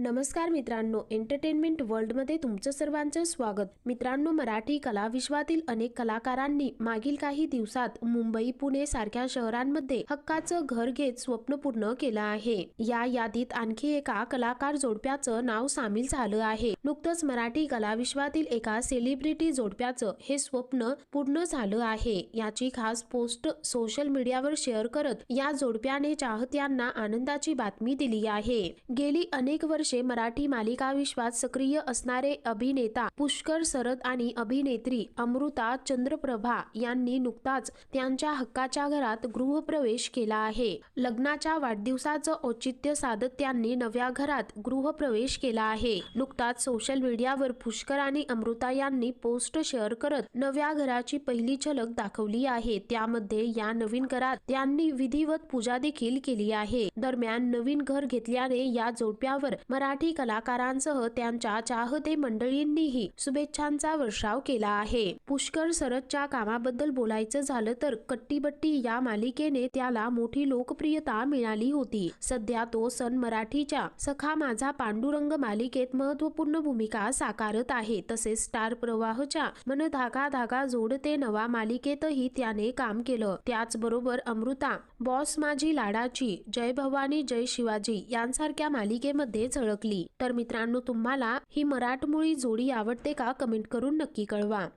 नमस्कार मित्रांनो एंटरटेनमेंट वर्ल्डमध्ये तुमचं सर्वांचं स्वागत. मित्रांनो मराठी कला विश्वातील अनेक कलाकारांनी मागील काही दिवसात मुंबई पुणे सारख्या शहरांमध्ये हक्काचं घर घेत स्वप्न पूर्ण केलं आहे. या यादीत आणखी एका कलाकार जोडप्याचं नाव सामील झालं आहे. नुकतंच मराठी कला विश्वातील एका सेलिब्रिटी जोडप्याचं हे स्वप्न पूर्ण झालं आहे. याची खास पोस्ट सोशल मीडियावर शेअर करत या जोडप्याने चाहत्यांना आनंदाची बातमी दिली आहे. गेली अनेक वर्ष मराठी मालिका विश्वात सक्रिय असणारे अभिनेता पुष्कर सरत आणि अभिनेत्री अमृता चंद्रप्रभा यांनी नुकताच त्यांच्या हक्काच्या घरात गृहप्रवेश केला आहे. लग्नाच्या वाढदिवसाचं औचित्य साधत त्यांनी नव्या घरात गृहप्रवेश केला आहे. नुकताच सोशल मीडियावर पुष्कर आणि अमृता यांनी पोस्ट शेअर करत नव्या घराची पहिली झलक दाखवली आहे. त्यामध्ये या नवीन घरात त्यांनी विधिवत पूजा देखील केली आहे. दरम्यान नवीन घर घेतल्याने या जोडप्यावर मराठी कलाकारांसह त्यांच्या चाहते मंडळींनीही शुभेच्छांचा वर्षाव केला आहे. पुष्कर सरतच्या कामाबद्दल बोलायचं झालं तर कट्टीबट्टी या मालिकेने त्याला मोठी लोकप्रियता मिळाली होती. सध्या तो सन मराठीच्या सखा माझा पांडुरंग मालिकेत महत्त्वपूर्ण भूमिका साकारत आहे. तसेच स्टार प्रवाहच्या मन धागा धागा जोडते नवा मालिकेतही त्याने काम केलं. त्याचबरोबर अमृता बॉस माझी लाडाची जय भवानी जय शिवाजी यांसारख्या मालिकेमध्ये झळकली तर मित्रांनो तुम्हाला ही मराठमोळी जोडी आवडते का? कमेंट करून नक्की कळवा.